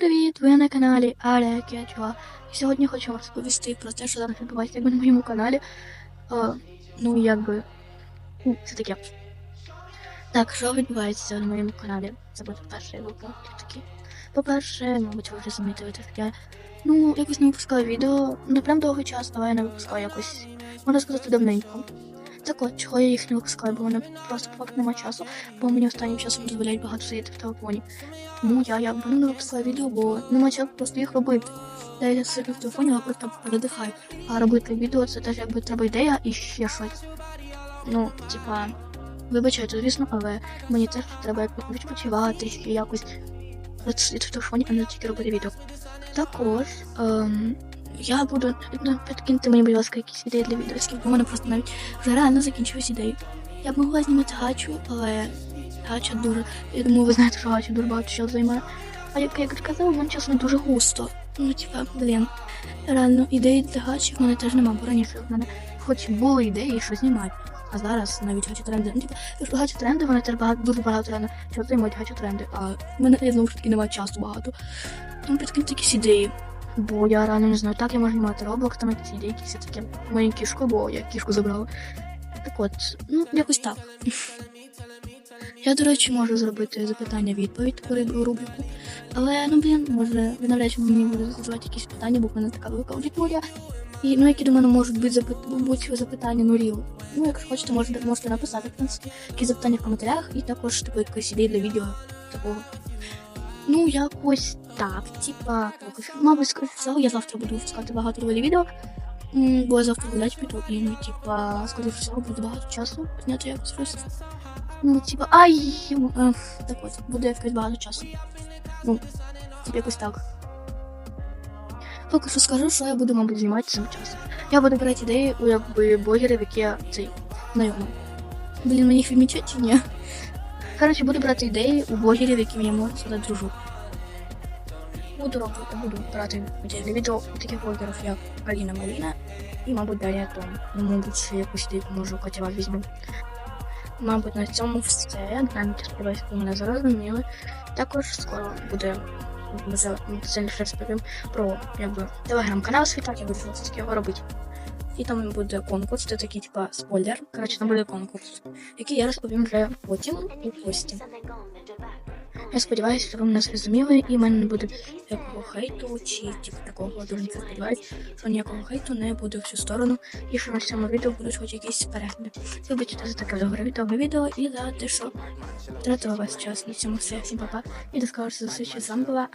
Привіт! Ви на каналі Аля Кетчуа. І сьогодні хочу вам розповісти про те, що зараз відбувається на моєму каналі. А, ну, якби. Ну, це таке. Так, що відбувається на моєму каналі? Це буде перший випуск такі. По-перше, мабуть, ви вже замітили таке. Ну, якось не випускаю відео, не прям довгий час, але я не випускаю якось, можна сказати, давненько. Так чого я їх не випускаю, бо вони просто по факту немає часу, бо мені останнім часом дозволяють багато сидіти в телефоні. Тому я якби ну, не випускаю відео, бо нема часу просто їх робити. Та я сиджу в телефоні, але просто передихаю. А робити відео це теж якби треба ідея і ще щось. Ну, типа, вибачайте, звісно, але мені теж треба якось відпочивати, ще якось сидіти в телефоні, а не тільки робити відео. Також ем, я буду ну, підкиньте мені, будь ласка, якісь ідеї для відео, оскільки у мене просто навіть вже реально закінчились ідеї. Я б могла знімати гачу, але гача дуже. Я думаю, ви знаєте, що гача дуже багато часу займає. А як я казала, у мене часу не дуже густо. Ну, типа, блін. Реально, ідеї для гачі в мене теж нема, бо раніше в мене хоч були ідеї, що знімати. А зараз навіть гачі тренди. Ну, типа, якщо гачі тренди, вони теж багато, дуже багато реально часу займають гачі тренди. А в мене я знову ж таки немає часу багато. Тому підкиньте якісь ідеї. Бо я реально не знаю, так я можу знімати роблок, там якісь таке. Мою кішку, бо я кішку забрала. Так от, ну, якось так. Я, до речі, можу зробити запитання-відповідь по рибу рубрику. Але, ну, блін, може, навряд чи мені буде задавати якісь питання, бо в мене така велика аудиторія. І, ну, які до мене можуть бути запит... будь запитання нулів. Ну, якщо хочете, можете, можете написати, в принципі, якісь запитання в коментарях, і також, типу, якісь ідеї для відео такого. Ну, якось так, типа. Мабуть, скоріше я завтра буду випускати багато доволі відео. Бо я завтра гулять піду, і, ну, типа, скоріше всього, буде багато часу зняти якось щось. Ну, типа, ай, е, так от, буде якось багато часу. Ну, типа, якось так. Поки що скажу, що я буду, мабуть, знімати цим часом. Я буду брати ідеї у якби блогерів, які я цей знайомий. Блін, мені їх відмічати чи ні? Коротше, буду брати ідеї у блогерів, яким я можу сюди дружу. Буду робити, буду брати ідеї відео у таких блогерів, як Аліна Маліна і, мабуть, далі Том. Ну, мабуть, ще якусь ідею можу котіва візьму. Мабуть, на цьому все. Навіть сподіваюся, ви мене зрозуміли. Також скоро буде сильніше розповім про якби телеграм-канал свій, так я буду все його робити. І там буде конкурс, це такий типа спойлер. Коротше, там буде конкурс, який я розповім вже потім у пості. Я сподіваюся, що ви мене зрозуміли, і в мене не буде ніякого хейту чи типу такого дуже не сподіваюся, що ніякого хейту не буде в цю сторону, і що на цьому відео будуть хоч якісь перегляди. Вибачте за таке довге відео і за те, що тратила вас час на цьому все. Всім па-па. І до скорого зустрічі з вами була Аля.